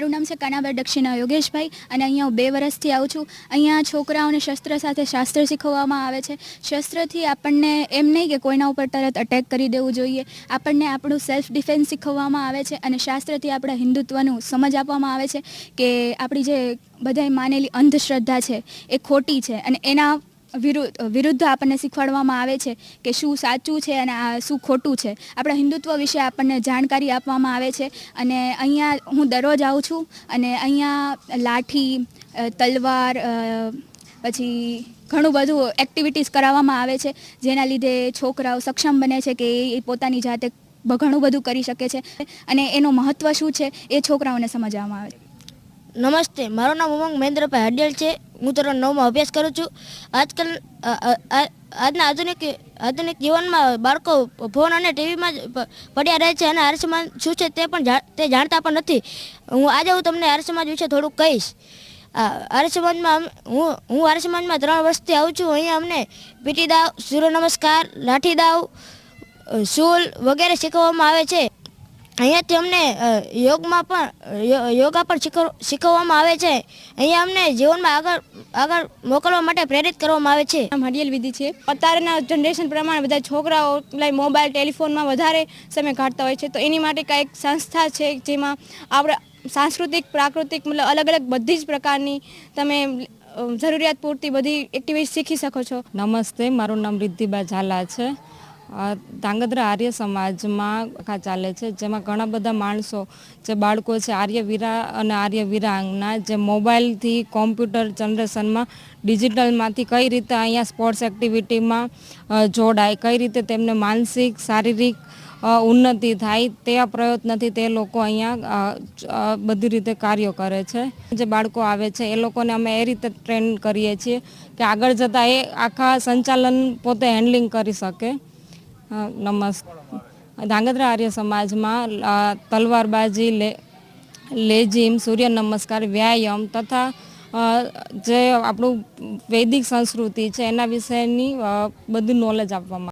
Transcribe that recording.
મારું નામ છે કાનાબા દક્ષિણા યોગેશભાઈ અને અહીંયા હું બે વર્ષથી આવું છું. અહીંયા છોકરાઓને શસ્ત્ર સાથે શાસ્ત્ર શીખવવામાં આવે છે. શસ્ત્રથી આપણને એમ નહીં કે કોઈના ઉપર તરત અટેક કરી દેવું જોઈએ. આપણને આપણું સેલ્ફ ડિફેન્સ શીખવવામાં આવે છે અને શાસ્ત્રથી આપણા હિન્દુત્વનું સમજ આપવામાં આવે છે કે આપણી જે બધાય માનેલી અંધશ્રદ્ધા છે એ ખોટી છે અને એના વિરુદ્ધ વિરુદ્ધ આપણને શીખવાડવામાં આવે છે કે શું સાચું છે અને આ શું ખોટું છે. આપણા હિન્દુત્વ વિશે આપણને જાણકારી આપવામાં આવે છે અને અહીંયા હું દરરોજ આવું છું અને અહીંયા લાઠી તલવાર પછી ઘણું બધું એક્ટિવિટીઝ કરાવવામાં આવે છે જેના લીધે છોકરાઓ સક્ષમ બને છે કે એ પોતાની જાતે ઘણું બધું કરી શકે છે અને એનું મહત્ત્વ શું છે એ છોકરાઓને સમજવામાં આવે છે. નમસ્તે, મારું નામ ઉમંગ મહેન્દ્રભાઈ હડિયલ છે. હું ધોરણ નવમાં અભ્યાસ કરું છું. આજકાલ આજના આધુનિક આધુનિક જીવનમાં બાળકો ફોન અને ટીવીમાં જ પડ્યા રહે છે અને આર્યસમાજ શું છે તે પણ તે જાણતા પણ નથી. હું આજે હું તમને આર્ય સમાજ વિશે થોડુંક કહીશ. આ આર્ય સમાજમાં હું હું આર્યસમાજમાં ત્રણ વર્ષથી આવું છું. અહીંયા અમને પીટી દાવ, સૂર્ય નમસ્કાર, લાઠી દાવ શૂલ વગેરે શીખવવામાં આવે છે. અહીંયાથી અમને યોગમાં પણ યો- યોગા પણ શીખવ શીખવવામાં આવે છે. અહીંયા અમને જીવનમાં આગળ આગળ મોકલવા માટે પ્રેરિત કરવામાં આવે છે. આમ હડિયલ વિધિ છે. અત્યારના જનરેશન પ્રમાણે બધા છોકરાઓ લાઈ મોબાઈલ ટેલિફોનમાં વધારે સમય કાઢતા હોય છે. તો એની માટે કાંઈક સંસ્થા છે જેમાં આપણે સાંસ્કૃતિક પ્રાકૃતિક મતલબ અલગ અલગ બધી જ પ્રકારની તમે જરૂરિયાત પૂરતી બધી એક્ટિવિટી શીખી શકો છો. નમસ્તે મારું નામ રિદ્ધિબા ઝાલા છે. ધાંગધ્રા આર્ય સમાજમાં આખા ચાલે છે. જેમાં ઘણા બધા માણસો, જે બાળકો છે આર્ય વીરા અને આર્ય વીરાંગના જે મોબાઈલથી કોમ્પ્યુટર જનરેશનમાં ડિજિટલમાંથી કઈ રીતે અહીંયા સ્પોર્ટ્સ એક્ટિવિટીમાં જોડાય, કઈ રીતે તેમને માનસિક, શારીરિક ઉન્નતિ થાય તેવા પ્રયત્નથી તે લોકો અહીંયા બધી રીતે કાર્યો કરે છે. જે બાળકો આવે છે, એ લોકોને અમે એ રીતે ટ્રેન કરીએ છીએ કે આગળ જતાં એ આખા સંચાલન પોતે હેન્ડલિંગ કરી શકે. નમસ્ ધાંગધ્રા આર્ય સમાજમાં તલવારબાજી લે લેજીમ સૂર્ય નમસ્કાર વ્યાયામ તથા જે આપણું વૈદિક સંસ્કૃતિ છે એના વિશેની બધું નોલેજ આપવામાં